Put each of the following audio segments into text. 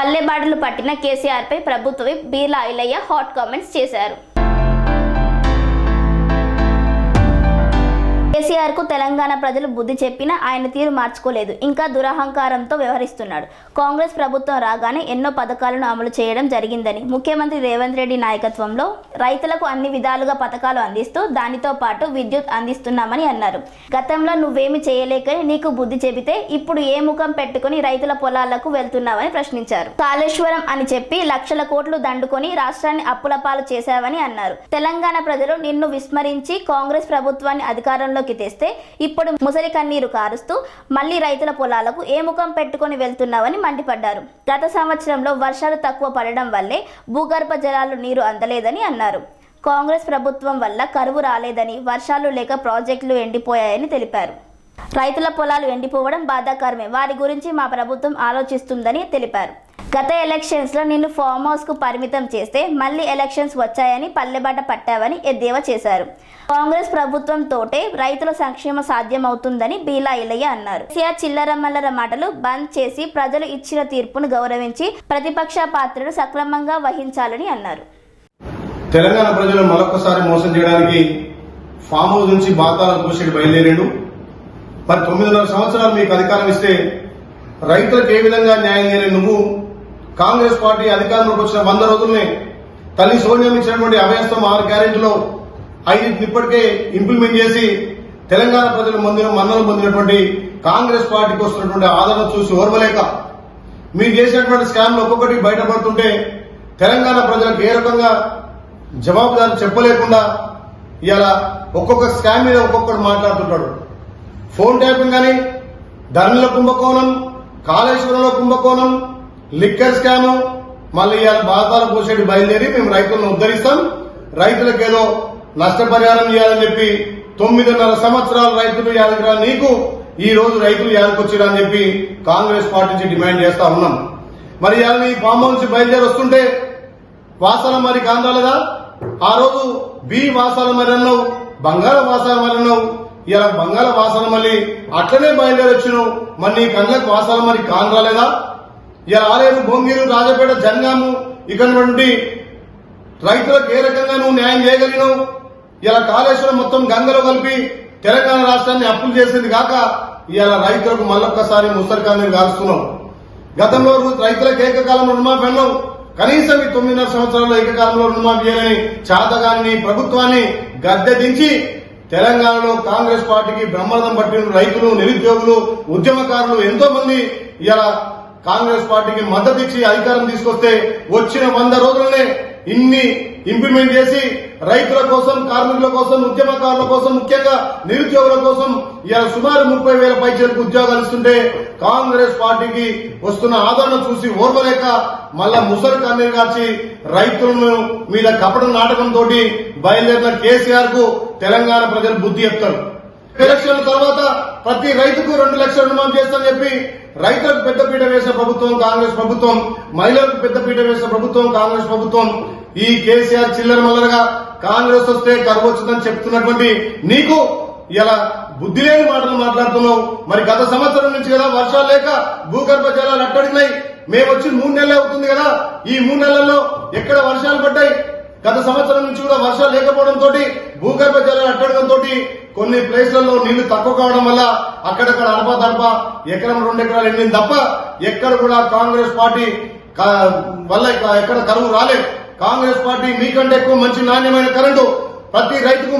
పల్లెబాటలు పట్టిన కేసీఆర్ పై ప్రభుత్వ Birla Ailayya hot comments చేశారు. కేసీఆర్కు తెలంగాణ ప్రజలు బుద్ధి చెప్పినా ఆయన తీరు మార్చుకోలేదు ఇంకా దురహంకారంతో వ్యవహరిస్తున్నాడు. కాంగ్రెస్ ప్రభుత్వం రాగానే ఎన్నో పథకాలను అమలు చేయడం జరిగిందని ముఖ్యమంత్రి రేవంత్ రెడ్డి నాయకత్వంలో రైతులకు అన్ని విధాలుగా పథకాలు అందిస్తూ దానితో పాటు విద్యుత్ అందిస్తున్నామని అన్నారు. గతంలో నువ్వేమి చేయలేకని నీకు బుద్ధి చెబితే ఇప్పుడు ఏ ముఖం పెట్టుకుని రైతుల పొలాలకు వెళ్తున్నావని ప్రశ్నించారు. కాళేశ్వరం అని చెప్పి లక్షల కోట్లు దండుకొని రాష్ట్రాన్ని అప్పుల పాలు చేశావని అన్నారు. తెలంగాణ ప్రజలు నిన్ను విస్మరించి కాంగ్రెస్ ప్రభుత్వాన్ని అధికారంలోకి చేస్తే ఇప్పుడు ముసలి కన్నీరు కారుస్తూ మళ్ళీ రైతుల పొలాలకు ఏ ముఖం పెట్టుకొని వెళ్తున్నావని మండిపడ్డారు. గత సంవత్సరంలో వర్షాలు తక్కువ పడడం వల్లే భూగర్భ జలాలు నీరు అందలేదని అన్నారు. కాంగ్రెస్ ప్రభుత్వం వల్ల కరువు రాలేదని వర్షాలు లేక ప్రాజెక్టులు ఎండిపోయాయని తెలిపారు. రైతుల పొలాలు ఎండిపోవడం బాధాకరమే. వారి గురించి మా ప్రభుత్వం ఆలోచిస్తుందని తెలిపారు. గత ఎలక్షన్స్లో నిన్ను ఫామ్ హౌస్కు పరిమితం చేస్తే మళ్ళీ ఎలక్షన్స్ వచ్చాయని పల్లెబాట పట్టావని ఎద్దేవా చేశారు. కాంగ్రెస్ ప్రభుత్వం తోటే రైతుల సంక్షేమ సాధ్యమవుతుందని బీలా ఇలయ్య అన్నారు. కేసీఆర్ చిల్లరమల్లర మాటలు బంద్ చేసి ప్రజలు ఇచ్చిన తీర్పును గౌరవించి ప్రతిపక్ష పాత్రను సక్రమంగా వహించాలని అన్నారు. తెలంగాణ ప్రజలు మరొకసారి మోసం చేయడానికి ఫామ్ హౌస్ నుంచి బాతాల దూషికి బయలుదేరాడు మరి తొమ్మిదిన్నర సంవత్సరాలు మీకు అధికారం ఇస్తే రైతులకు ఏ విధంగా న్యాయం చేయలేదు నువ్వు కాంగ్రెస్ పార్టీ అధికారంలోకి వచ్చిన వంద రోజుల్ని తల్లి సోనియం ఇచ్చినటువంటి అభయస్థం ఆరు గ్యారెంటీలో ఐదు ఇప్పటికే ఇంప్లిమెంట్ చేసి తెలంగాణ ప్రజలు మందిన మన్నలు పొందినటువంటి కాంగ్రెస్ పార్టీకి వస్తున్నటువంటి ఆదరణ చూసి ఓర్వలేక మీరు చేసినటువంటి స్కామ్లు ఒక్కొక్కటి బయటపడుతుంటే తెలంగాణ ప్రజలకు ఏ రకంగా జవాబుదారు చెప్పలేకుండా ఇలా ఒక్కొక్క స్కామ్ మీద ఒక్కొక్కడు మాట్లాడుతుంటాడు. ఫోన్ ట్యాపింగ్ కానీ ధరల కుంభకోణం కాళేశ్వరంలో కుంభకోణం లిక్కర్ స్కామ్ మళ్ళీ ఇవాళ బాధాలు పోసేటి బయలుదేరి మేము రైతులను ఉద్ధరిస్తాం. రైతులకు ఏదో నష్టపరిహారం ఇవ్వాలని చెప్పి తొమ్మిదిన్నర సంవత్సరాలు రైతులు యాదగిరా నీకు ఈ రోజు రైతులు యాదకొచ్చిరా అని చెప్పి కాంగ్రెస్ పార్టీ నుంచి డిమాండ్ చేస్తా ఉన్నాం. మరి ఇవాళ నీ ఫామ్ హౌస్ నుంచి బయలుదేరి వస్తుంటే వాసాల మరి కాందాలదా? ఆ రోజు బి వాసాల మరి అన్నావు బంగాళ వాసాల మరి అన్నావు. ఇలా బంగాళ వాసన మళ్ళీ అట్లనే బయలుదేరి వచ్చినావు. మరి నీ కళ్ళకు వాసాల మరి కాన్ రాలేదా ఇలా ఆలేరు భోంగిరు రాజపేట జంగాము ఇక్కడ నుండి రైతులకు ఏ రకంగా నువ్వు న్యాయం చేయగలిగినావు? ఇలా కాళేశ్వరం మొత్తం గంగలో కలిపి తెలంగాణ రాష్ట్రాన్ని అప్పులు చేసింది కాక ఇలా రైతులకు మళ్ళొక్కసారి ముసరికాన్ని కాలుస్తున్నావు. గతంలో రైతులకు ఏకకాలంలో రుణమాఫీ అన్నావు. కనీసం ఈ తొమ్మిదిన్నర సంవత్సరాల ఏకకాలంలో రుణమాఫీ చేయాలని చాతగాన్ని ప్రభుత్వాన్ని గద్దె దించి తెలంగాణలో కాంగ్రెస్ పార్టీకి బ్రహ్మరథం పట్టిన రైతులు నిరుద్యోగులు ఉద్యమకారులు ఎంతో మంది ఇలా కాంగ్రెస్ పార్టీకి మద్దతు ఇచ్చి అధికారం తీసుకొస్తే వచ్చిన వంద రోజులనే ఇన్ని ఇంప్లిమెంట్ చేసి రైతుల కోసం కార్మికుల కోసం ఉద్యమకారుల కోసం ముఖ్యంగా నిరుద్యోగుల కోసం ఇలా సుమారు ముప్పై వేల పైచలకు ఉద్యోగాలు ఇస్తుంటే కాంగ్రెస్ పార్టీకి వస్తున్న ఆదరణ చూసి ఓర్వలేక మళ్ళా ముసలి కన్నీరు కాచి రైతులను మీద కపట నాటకంతో బయలుదేరిన కేసీఆర్కు తెలంగాణ ప్రజలు బుద్ధి చెప్తారు. ఎలక్షన్ల తర్వాత ప్రతి రైతుకు రెండు లక్షల రుణమాఫీ చేస్తామని చెప్పి రైతులకు పెద్దపీట వేసిన ప్రభుత్వం కాంగ్రెస్ ప్రభుత్వం మహిళలకు పెద్దపీట వేసిన ప్రభుత్వం కాంగ్రెస్ ప్రభుత్వం. ఈ కేసీఆర్ చిల్లర మల్లరగా కాంగ్రెస్ వస్తే కరువు వచ్చిందని చెప్తున్నటువంటి నీకు ఇలా బుద్ధి లేని మాటలు మాట్లాడుతున్నావు. మరి గత సంవత్సరం నుంచి కదా వర్షాలు లేక భూగర్భ జలాలు అట్టడినాయి మేము వచ్చి మూడు నెలలు అవుతుంది కదా. ఈ మూడు నెలల్లో ఎక్కడ వర్షాలు పడ్డాయి? గత సంవత్సరం నుంచి కూడా వర్షాలు లేకపోవడంతో భూగర్భ జలాలు అట్టడంతో కొన్ని ప్లేస్లలో నీళ్ళు తక్కువ కావడం వల్ల అక్కడక్కడ అడప దడప ఎకరం రెండు ఎకరాలు ఎండింది తప్ప ఎక్కడ కూడా కాంగ్రెస్ పార్టీ వల్ల ఎక్కడ కరువు రాలేదు. కాంగ్రెస్ పార్టీ మీకంటే ఎక్కువ మంచి నాణ్యమైన కరెంటు. ప్రతి రైతుకు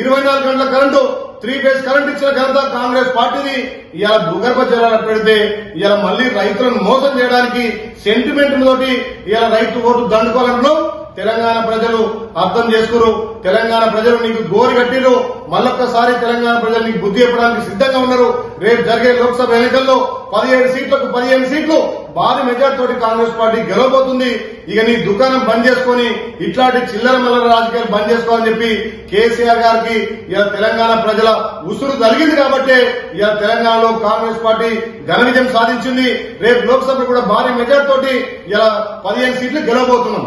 ఇరవై నాలుగు గంటల కరెంటు త్రీ ఫేజ్ కరెంట్ ఇచ్చిన ఘనత కాంగ్రెస్ పార్టీది. ఇలా భూగర్భ జలాలు పెడితే ఇలా మళ్ళీ రైతులను మోసం చేయడానికి సెంటిమెంట్ తోటి ఇలా రైతు ఓటు దండుకోవాలంటున్నాం. తెలంగాణ ప్రజలు అర్థం చేసుకురు. తెలంగాణ ప్రజలు నీకు గోరు కట్టిరు మళ్ళొక్కసారి తెలంగాణ ప్రజలు నీకు బుద్ధి చెప్పడానికి సిద్ధంగా ఉన్నారు. రేపు జరిగే లోక్సభ ఎన్నికల్లో పదిహేడు సీట్లకు పదిహేను సీట్లు భారీ మెజార్టీ తోటి కాంగ్రెస్ పార్టీ గెలవబోతుంది. ఇక నీ దుకాణం బంద్ చేసుకొని ఇట్లాంటి చిల్లర మల్లర రాజకీయాలు బంద్ చేసుకోవాలని చెప్పి కేసీఆర్ గారికి ఇలా తెలంగాణ ప్రజల ఉసురు జరిగింది కాబట్టి ఇలా తెలంగాణలో కాంగ్రెస్ పార్టీ ఘన విజయం సాధించింది. రేపు లోక్సభ కూడా భారీ మెజార్టీ తోటి ఇలా పదిహేను సీట్లు గెలవబోతున్నాం.